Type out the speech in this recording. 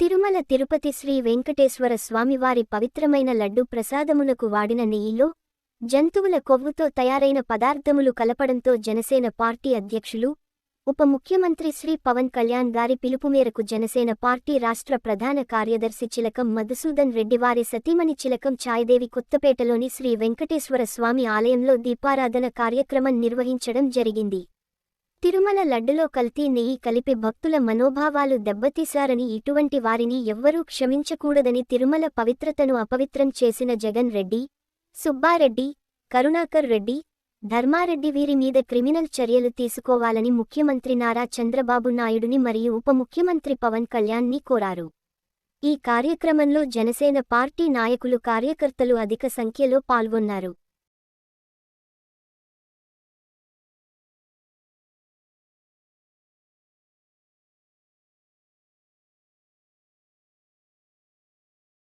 తిరుమల తిరుపతి శ్రీ వెంకటేశ్వర స్వామివారి పవిత్రమైన లడ్డు ప్రసాదములకు వాడిన నెయ్యిలో జంతువుల కొవ్వుతో తయారైన పదార్థములు కలపడంతో జనసేన పార్టీ అధ్యక్షులు ఉప ముఖ్యమంత్రి శ్రీ పవన్ కళ్యాణ్ గారి పిలుపు మేరకు జనసేన పార్టీ రాష్ట్ర ప్రధాన కార్యదర్శి చిలకం మధుసూదన్ రెడ్డి వారి సతీమణి చిలకం ఛాయదేవి కొత్తపేటలోని శ్రీ వెంకటేశ్వర స్వామి ఆలయంలో దీపారాధన కార్యక్రమం నిర్వహించడం జరిగింది. తిరుమల లడ్డులో కల్తీ నెయ్యి కలిపి భక్తుల మనోభావాలు దెబ్బతీశారని ఇటువంటి వారిని ఎవ్వరూ క్షమించకూడదని తిరుమల పవిత్రతను అపవిత్రం చేసిన జగన్ రెడ్డి సుబ్బారెడ్డి కరుణాకర్ రెడ్డి ధర్మారెడ్డి వీరి మీద క్రిమినల్ చర్యలు తీసుకోవాలని ముఖ్యమంత్రి నారా చంద్రబాబు నాయుడుని మరియు ఉప ముఖ్యమంత్రి పవన్ కళ్యాణ్ని కోరారు. ఈ కార్యక్రమంలో జనసేన పార్టీ నాయకులు కార్యకర్తలు అధిక సంఖ్యలో పాల్గొన్నారు.